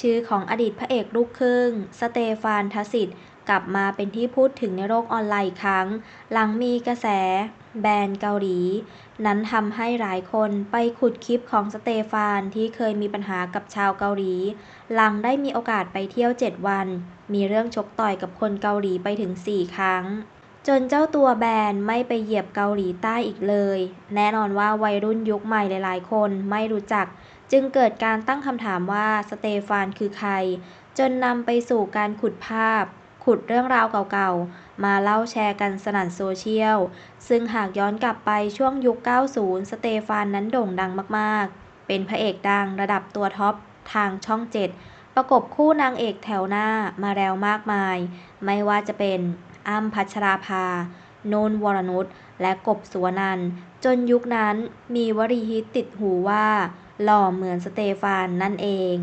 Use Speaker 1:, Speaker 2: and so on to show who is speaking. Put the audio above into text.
Speaker 1: ชื่อของอดีตพระเอกลูกครึ่ง สเตฟานทศิษฐ์กลับมาเป็นที่พูดถึงในโลกออนไลน์อีกครั้ง หลังมีกระแส แบนเกาหลี นั้นทำให้หลายคนไปขุดคลิปของสเตฟานที่เคยมีปัญหากับชาวเกาหลี หลังได้มีโอกาสไปเที่ยว 7 วัน มีเรื่องชกต่อยกับคนเกาหลีไปถึง 4 ครั้ง จนเจ้าตัวแบนไม่ไปเหยียบเกาหลีใต้อีกเลย แน่นอนว่าวัยรุ่นยุคใหม่หลายๆ คนไม่รู้จัก จึงเกิดการตั้งคำถามว่าสเตฟานคือใคร จนนำไปสู่การขุดภาพ ขุดเรื่องราวเก่าๆ มาเล่าแชร์กันสนั่นโซเชียล ซึ่งหากย้อนกลับไปช่วงยุค 90 สเตฟานนั้นโด่งดังมากๆ เป็นพระเอกดังระดับตัวท็อปทางช่อง 7 ประกบคู่นางเอกแถวหน้ามาแล้วมากมาย ไม่ว่าจะเป็นอ้ำพัชราภา โนนวรนุช และกบสุวนันจนยุคนั้นมีวลีฮิตติดหูว่า หล่อเหมือนสเตฟานนั่นเอง